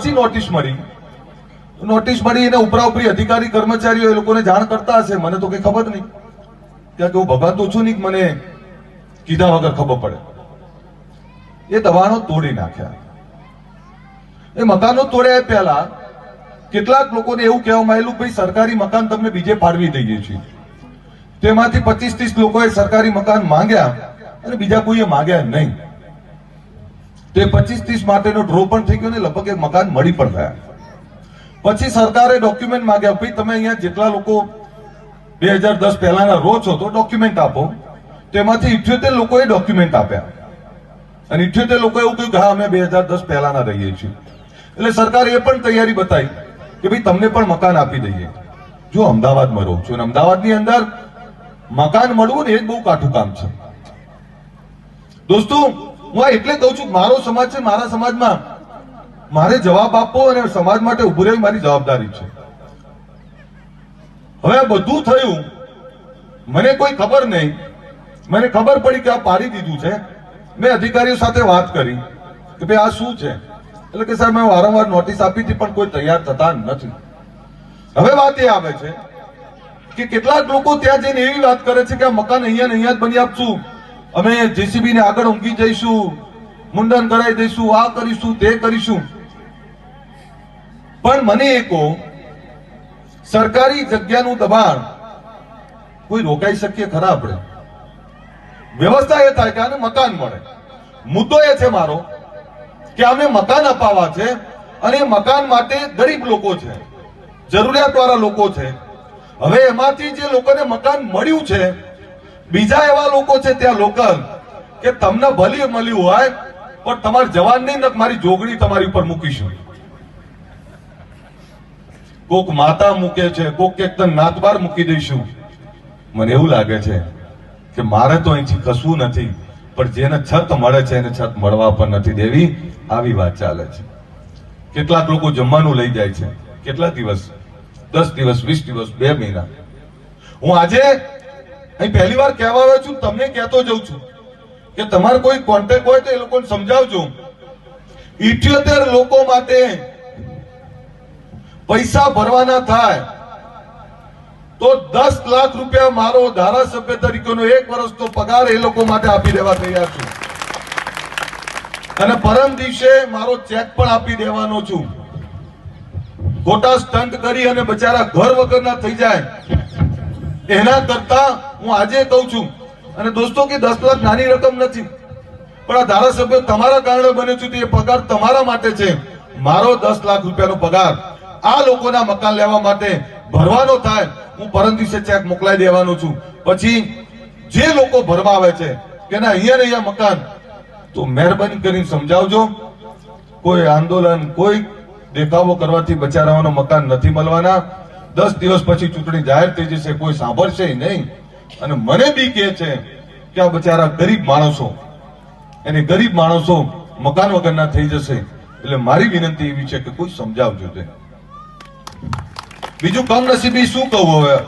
પછી નોટિસ મળી. નોટિસ મળી એને ઉપરા ઉપરી અધિકારી કર્મચારીઓ એ લોકોને જાણ કરતા હશે. મને તો કઈ ખબર નહીં. ત્યાં કે હું ભગવાન તો છું નહીં મને કીધા વગર ખબર પડે. એ દબાણો તોડી નાખ્યા. એ મકાનો તોડ્યા પહેલા કેટલાક લોકોને એવું કહેવામાં આવેલું, ભાઈ, સરકારી મકાન તમને બીજે ફાળવી દઈએ છીએ. તેમાંથી પચીસ ત્રીસ લોકોએ સરકારી મકાન માંગ્યા અને બીજા કોઈએ માંગ્યા નહીં. તે પચીસ ત્રીસ માટેનો ડ્રો પણ થઈ ગયો ને લગભગ એક મકાન મળી પણ ગયા. પછી સરકારે ડોક્યુમેન્ટ માંગ્યા ભાઈ તમે અહીંયા જેટલા લોકો બે હજાર દસ પહેલાના રો છો તો ડોક્યુમેન્ટ આપો. તેમાંથી ઇઠ્યોતેર લોકોએ ડોક્યુમેન્ટ આપ્યા. અને ઇઠ્યોતેર લોકો એવું કહ્યું કે હા, અમે બે હજાર દસ પહેલાના રહીએ છીએ. એટલે સરકારે એ પણ તૈયારી બતાવી કે ભાઈ તમને પણ મકાન આપી દઈએ. જો અમદાવાદમાં રહું છું અને અમદાવાદની અંદર મકાન મળવું ને એ જ બહુ કાઠું કામ છે. દોસ્તો હું આ એટલે કહું છું મારો સમાજ છે, મારા સમાજમાં મારે જવાબ આપવો અને સમાજ માટે ઉભું રહેવી મારી જવાબદારી છે. હવે આ બધું થયું, મને કોઈ ખબર નહીં. મને ખબર પડી કે આ પાડી દીધું છે. મેં અધિકારીઓ સાથે વાત કરી કે ભાઈ આ શું છે? એટલે કે સાહેબ, મેં વારંવાર નોટિસ આપી હતી, પણ કોઈ તૈયાર થતા નથી. હવે વાત એ આવે છે કે કેટલાક લોકો ત્યાં જઈને એવી વાત કરે છે કે આ મકાન અહીંયા અહીંયા જ બની આપશું અમે જેસીબી ને આગળ ઊંઘી જઈશું, મુંડન કરાવી દઈશું, આ કરીશું, તે કરીશું. પણ મને એ સરકારી જગ્યાનું દબાણ કોઈ રોકાઈ શકીએ ખરા આપણે? વ્યવસ્થા એ થાય કે આને મકાન મળે. મુદ્દો એ છે મારો કે અમે મકાન અપાવવા છે અને મકાન માટે ગરીબ લોકો છે જરૂરિયાતવાળા લોકો છે. હવે એમાંથી જે લોકોને મકાન મળ્યું છે બીજા એવા લોકો છે ત્યાં લોકલ કે તમને ભલી મળ્યું હોય, પણ તમારે જવાન નહીં મારી જોગણી તમારી ઉપર મૂકીશું કોક માતા મૂકે છે, કોક એક નાતબાર મૂકી દઈશું મને એવું લાગે છે કે મારે તો અહીંથી કશું નથી, પણ જેને છત મળે છે, એને છત મળવા પણ નથી દેવી. આવી વાત ચાલે છે. કેટલાક લોકો જમવાનું લઈ જાય છે. કેટલા દિવસ? દસ દિવસ, વીસ દિવસ, બે મહિના. હું આજે અહીં પહેલી વાર કહેવા આવ્યો છું, તમને કહેતો જઉં છું કે તમારે કોઈ કોન્ટેક્ટ હોય તો એ લોકોને સમજાવજો. ઇઠ્યોતેર લોકો માટે પૈસા ભરવાના થાય તો દસ લાખ રૂપિયા મારો ધારાસભ્ય તરીકેનો એક વર્ષનો પગાર એ લોકો માટે આપી દેવા તૈયાર છું. અને પરમ દિવસે મારો ચેક પણ આપી દેવાનો છું. ખોટા સ્ટન્ટ કરી અને બચારા ઘર વગરના થઈ જાય. એના કરતા હું આજે કહું છું. અને દોસ્તો કે દસ લાખ નાની રકમ નથી. પણ આ ધારાસભ્ય તમારા કારણે બને છું એ પગાર તમારા માટે છે. મારો દસ લાખ રૂપિયાનો પગાર આ લોકોના મકાન લેવા માટે ભરવાનો થાય, હું પરમ દિવસે ચેક મોકલાઈ દેવાનો છું. પછી જે લોકો ભરવા આવે છે કે ના અહીંયા ને અહીંયા મકાન, તો મહેરબાની કરીને સમજાવજો. કોઈ આંદોલન, કોઈ દેખાવો કરવાથી બચારાઓનો મકાન નથી મળવાના. દસ દિવસ પછી ચૂંટણી જાહેર થઈ જશે, કોઈ સાંભળશે નહીં. અને મને બી કે છે કે આ બચારા ગરીબ માણસો, એને ગરીબ માણસો મકાન વગરના થઈ જશે. એટલે મારી વિનંતી એવી છે કે કોઈ સમજાવજો તે. બીજું કમનસીબી શું કહું હવે?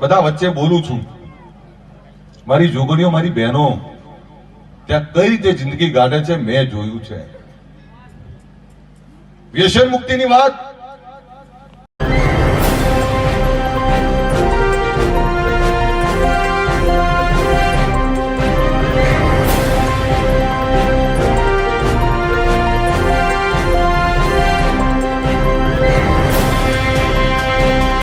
બધા વચ્ચે બોલું છું. મારી જોગણીઓ, મારી બહેનો, ત્યાં કઈ રીતે જિંદગી ગાઢે છે, મેં જોયું છે. વ્યસન મુક્તિની વાત